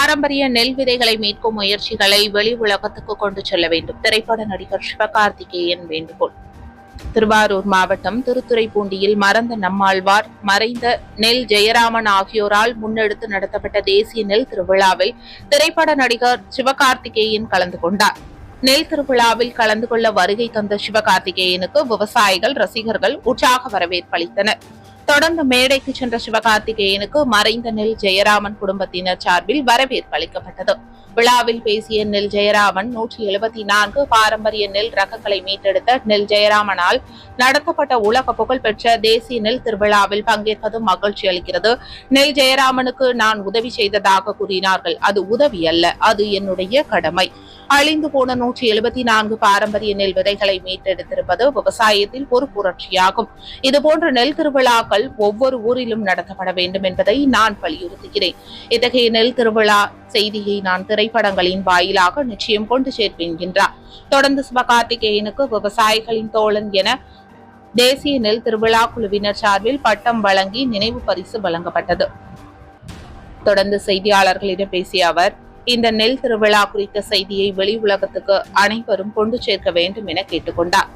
பாரம்பரிய நெல் விதைகளை மீட்கும் முயற்சிகளை வெளி உலகத்துக்கு கொண்டு செல்ல வேண்டும். திரைப்பட நடிகர் சிவகார்த்திகேயன் வேண்டுகோள். திருவாரூர் மாவட்டம் திருத்துறைப்பூண்டியில் மறந்த நம்மாழ்வார் மறைந்த நெல் ஜெயராமன் ஆகியோரால் முன்னெடுத்து நடத்தப்பட்ட தேசிய நெல் திருவிழாவில் திரைப்பட நடிகர் சிவகார்த்திகேயன் கலந்து கொண்டார். நெல் திருவிழாவில் கலந்து கொள்ள வருகை தந்த சிவகார்த்திகேயனுக்கு விவசாயிகள் ரசிகர்கள் உற்சாக வரவேற்பளித்தனர் தொடர்ந்து மேடைக்கு சென்ற சிவகார்த்திகேயனுக்கு மறைந்த நெல் ஜெயராமன் குடும்பத்தினர் சார்பில் வரவேற்பு அளிக்கப்பட்டது. விழாவில் பேசிய நெல் ஜெயராமன் நூற்றி எழுபத்தி நான்கு பாரம்பரிய நெல் ரகங்களை மீட்டெடுத்த நெல் ஜெயராமனால் நடத்தப்பட்ட உலக புகழ்பெற்ற தேசிய நெல் திருவிழாவில் பங்கேற்பது மகிழ்ச்சி அளிக்கிறது. நெல் ஜெயராமனுக்கு நான் உதவி செய்ததாக கூறினார்கள். அது உதவி அல்ல அது என்னுடைய கடமை. அழிந்து போன நூற்றி எழுபத்தி நான்கு பாரம்பரிய நெல் விதைகளை மீட்டெடுத்திருப்பது விவசாயத்தில் ஒரு புரட்சியாகும். இதுபோன்ற நெல் திருவிழாக்கள் ஒவ்வொரு ஊரிலும் நடத்தப்பட வேண்டும் என்பதை நான் வலியுறுத்துகிறேன். இத்தகைய நெல் திருவிழா செய்தியை நான் திரைப்படங்களின் வாயிலாக நிச்சயம் கொண்டு சேர்ப்பேன் என்றார். தொடர்ந்து சிவகார்த்திகேயனுக்கு விவசாயிகளின் தோழன் என தேசிய நெல் திருவிழா குழுவினர் சார்பில் பட்டம் வழங்கி நினைவு பரிசு வழங்கப்பட்டது. தொடர்ந்து செய்தியாளர்களிடம் பேசிய அவர் இந்த நெல் திருவிழா குறித்த செய்தியை வெளி உலகத்துக்கு அனைவரும் கொண்டு சேர்க்க வேண்டும் என கேட்டுக்கொண்டார்.